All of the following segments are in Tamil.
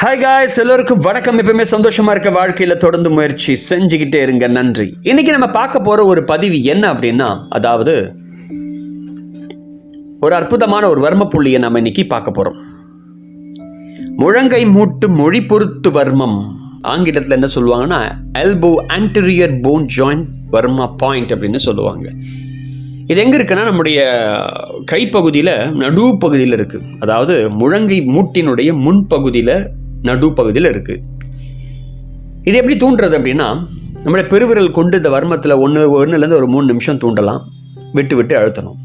ஹாய் காய்ஸ் எல்லோருக்கும் வணக்கம். எப்பவுமே சந்தோஷமா இருக்க வாழ்க்கையில தொடர்ந்து முயற்சி செஞ்சுக்கிட்டே இருங்க. நன்றி. இன்னைக்கு நம்ம பார்க்க போற ஒரு பதிவு என்ன அப்படின்னா அதாவது ஒரு அற்புதமான ஒரு வர்ம புள்ளியை நம்ம இன்னைக்கு பார்க்க போறோம். முழங்கை மூட்டு மொழி பொருத்து வர்மம். ஆங்கிலத்தில் என்ன சொல்லுவாங்கன்னா elbow anterior bone joint varma point அப்படின்னு சொல்லுவாங்க. இது எங்கே இருக்குன்னா நம்முடைய கைப்பகுதியில் நடுப்பகுதியில் இருக்குது அதாவது முழங்கை மூட்டினுடைய முன்பகுதியில் நடுப்பகுதியில் இருக்குது இது எப்படி தூண்டுறது அப்படின்னா நம்மளுடைய பெருவிரல் கொண்டு இந்த வர்மத்தில் ஒன்று ஒன்றுலேருந்து ஒரு மூணு நிமிஷம் தூண்டலாம். விட்டு விட்டு அழுத்தணும்.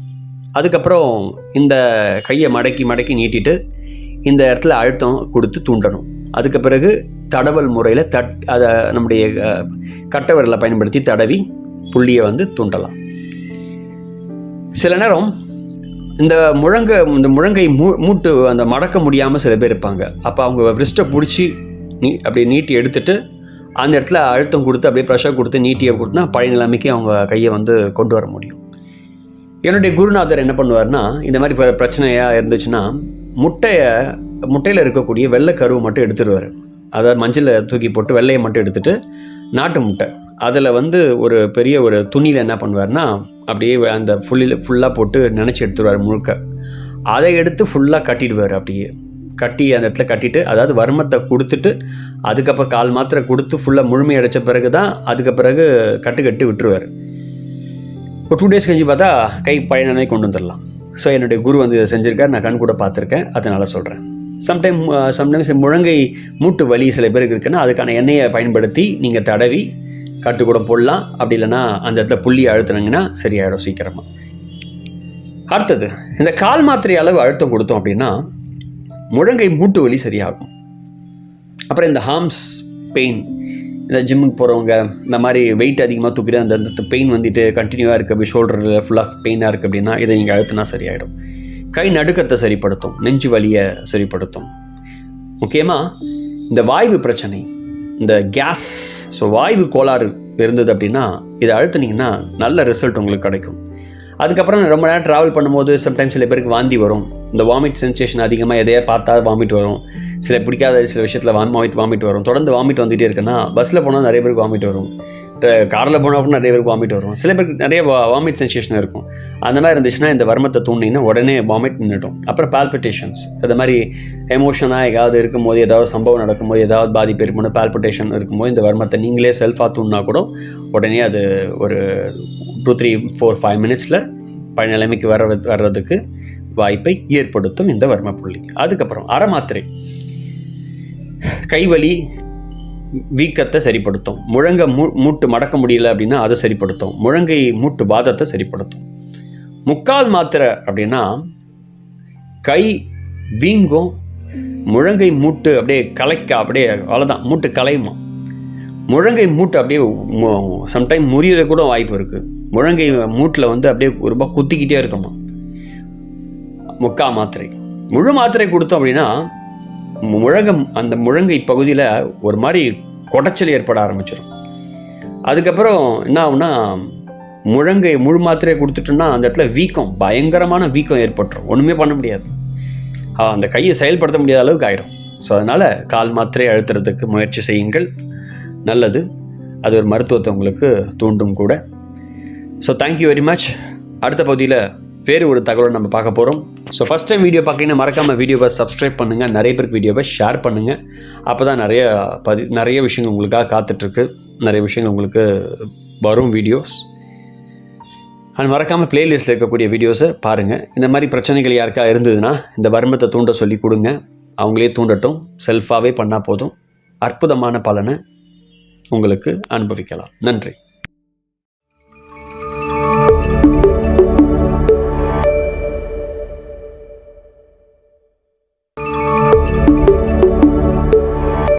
அதுக்கப்புறம் இந்த கையை மடக்கி மடக்கி நீட்டிட்டு இந்த இடத்துல அழுத்தம் கொடுத்து தூண்டணும். அதுக்கு பிறகு தடவல் முறையில் தட் அதை நம்முடைய கட்டவரில் பயன்படுத்தி தடவி புள்ளியை வந்து தூண்டலாம். சில நேரம் இந்த முழங்க இந்த முழங்கை மூ மூட்டு அந்த மடக்க முடியாமல் சில பேர் இருப்பாங்க. அப்போ அவங்க ரிஸ்ட்டை பிடிச்சி நீ அப்படியே நீட்டி எடுத்துட்டு அந்த இடத்துல அழுத்தம் கொடுத்து அப்படியே ப்ரெஷர் கொடுத்து நீட்டியை கொடுத்தா பழைய நிலைமைக்கு அவங்க கையை வந்து கொண்டு வர முடியும். என்னுடைய குருநாதர் என்ன பண்ணுவார்னா இந்த மாதிரி பிரச்சனையாக இருந்துச்சுன்னா முட்டையை முட்டையில் இருக்கக்கூடிய வெள்ளை கருவை மட்டும் எடுத்துடுவார். அதாவது மஞ்சளை தூக்கி போட்டு வெள்ளையை மட்டும் எடுத்துட்டு நாட்டு முட்டை. அதில் வந்து ஒரு பெரிய ஒரு துணியில் என்ன பண்ணுவார்னா அப்படியே அந்த ஃபுல்லில் ஃபுல்லாக போட்டு நினச்சி எடுத்துருவார் முழுக்க. அதை எடுத்து ஃபுல்லாக கட்டிடுவார் அப்படியே. கட்டி அந்த இடத்துல கட்டிட்டு அதாவது வர்மத்தை கொடுத்துட்டு அதுக்கப்புறம் கால் மாத்திரை கொடுத்து ஃபுல்லாக முழுமை அடைச்ச பிறகு தான் அதுக்கு பிறகு கட்டு கட்டி விட்டுருவார். ஒரு டூ டேஸ் கழிச்சு பார்த்தா கை பழைய கொண்டு வந்துடலாம். ஸோ என்னுடைய குரு வந்து இதை செஞ்சுருக்கார். நான் கண் கூட பார்த்துருக்கேன். அதனால் சொல்கிறேன் சம்டைம் சம்டைம்ஸ் முழங்கை மூட்டு வலி சில பேருக்கு இருக்குன்னா அதுக்கான எண்ணெயை பயன்படுத்தி நீங்கள் தடவி கட்டு கூட போடலாம். அப்படி இல்லைன்னா அந்த இடத்துல புள்ளி அழுத்துனீங்கன்னா சரியாயிடும் சீக்கிரமாக அடுத்தது இந்த கால் மாத்திரை அளவு அழுத்தம் கொடுத்தோம் அப்படின்னா முழங்கை மூட்டு வலி சரியாகும். அப்புறம் இந்த ஹார்ம்ஸ் பெயின் இந்த ஜிம்முக்கு போகிறவங்க இந்த மாதிரி வெயிட் அதிகமாக தூக்கிட்டு அந்த அந்த பெயின் வந்துட்டு கண்டினியூவாக இருக்குது அப்படி ஷோல்டரில் ஃபுல்லாக பெயினாக இருக்குது அப்படின்னா இதை நீங்கள் அழுத்தினா சரியாயிடும். கை நடுக்கத்தை சரிப்படுத்தும் நெஞ்சு வலியை சரிப்படுத்தும். முக்கியமாக இந்த வாய்வு பிரச்சனை இந்த கேஸ் ஸோ வாய்வு கோளாறு இருந்தது அப்படின்னா இதை அழுத்துனீங்கன்னா நல்ல ரிசல்ட் உங்களுக்கு கிடைக்கும். அதுக்கப்புறம் ரொம்ப நேரம் ட்ராவல் பண்ணும்போது சம்டைம்ஸ் சில பேருக்கு வாந்தி வரும். இந்த வாமிட் சென்சேஷன் அதிகமாக எதையா பார்த்தா வாமிட் வரும். சில பிடிக்காத சில விஷயத்தில் வாமிட் வாமிட் வரும். தொடர்ந்து வாமிட் வந்துகிட்டே இருக்குன்னா பஸ்ஸில் போனால் நிறைய பேருக்கு வாமிட் வரும். காரில் போனால் கூட நிறைய பேருக்கு வாமிட் வரும். சில பேருக்கு நிறைய வாமிட் சென்சேஷன் இருக்கும். அந்த மாதிரி இருந்துச்சுன்னா இந்த வர்மத்தை தூண்டிங்கன்னா உடனே வாமிட் நின்றுடும் அப்புறம் பால்பிட்டேஷன்ஸ் அது மாதிரி எமோஷனாக ஏதாவது இருக்கும்போது ஏதாவது சம்பவம் நடக்கும்போது ஏதாவது பாதிப்பு இருக்கும்போது பால்பிட்டேஷன் இருக்கும்போது இந்த வர்மத்தை நீங்களே செல்ஃபாக தூண்டினா கூட உடனே அது ஒரு டூ த்ரீ ஃபோர் ஃபைவ் மினிட்ஸில் பழைய நிலைமைக்கு வர வர்றதுக்கு வாய்ப்பை ஏற்படுத்தும் இந்த வர்ம புள்ளி அதுக்கப்புறம் அரை மாத்திரை கைவலி வீக்கத்தை சரிப்படுத்தும். முழங்க மூ மூட்டு மடக்க முடியல அப்படின்னா அதை சரிப்படுத்தும். முழங்கை மூட்டு பாதத்தை சரிப்படுத்தும். முக்கால் மாத்திரை அப்படின்னா கை வீங்கும் முழங்கை மூட்டு அப்படியே கலைக்க அப்படியே அவ்வளோதான் மூட்டு கலையுமா? முழங்கை மூட்டு அப்படியே சம்டைம் முறியிற கூட வாய்ப்பு இருக்குது முழங்கை மூட்டில் வந்து அப்படியே ரொம்ப குத்திக்கிட்டே இருக்குமா? முக்கா மாத்திரை. முழு மாத்திரை கொடுத்தோம் அப்படின்னா முழங்கம் அந்த முழங்கை பகுதியில் ஒரு மாதிரி குடைச்சல் ஏற்பட ஆரம்பிச்சிடும் அதுக்கப்புறம் என்ன ஆகுனா முழங்கை முழு மாத்திரையை கொடுத்துட்டோம்னா அந்த இடத்துல வீக்கம் பயங்கரமான வீக்கம் ஏற்பட்டுரும். ஒன்றுமே பண்ண முடியாது. அந்த கையை செயல்படுத்த முடியாத அளவுக்கு ஆயிடும் ஸோ அதனால் கால் மாத்திரை அழுத்துறதுக்கு முயற்சி செய்யுங்கள். நல்லது. அது ஒரு மருத்துவத்தை உங்களுக்கு தூண்டும் கூட. ஸோ தேங்க்யூ வெரி மச் அடுத்த பகுதியில் வேறு ஒரு தகவலை நம்ம பார்க்க போகிறோம் ஸோ ஃபஸ்ட் டைம் வீடியோ பார்க்கறீங்கன்னா மறக்காமல் வீடியோவை சப்ஸ்கிரைப் பண்ணுங்கள் நிறைய பேருக்கு வீடியோவை ஷேர் பண்ணுங்கள் அப்போ தான் நிறைய பதி நிறைய விஷயங்கள் உங்களுக்காக காத்துட்ருக்கு. நிறைய விஷயங்கள் உங்களுக்கு வரும் வீடியோஸ் அண்ட் மறக்காமல் பிளேலிஸ்ட்டில் இருக்கக்கூடிய வீடியோஸை பாருங்கள் இந்த மாதிரி பிரச்சனைகள் யாருக்கா இருந்ததுன்னா இந்த வர்மத்தை தூண்ட சொல்லி கொடுங்க. அவங்களே தூண்டட்டும். செல்ஃபாகவே பண்ணால் போதும். அற்புதமான பலனை உங்களுக்கு அனுபவிக்கலாம். நன்றி.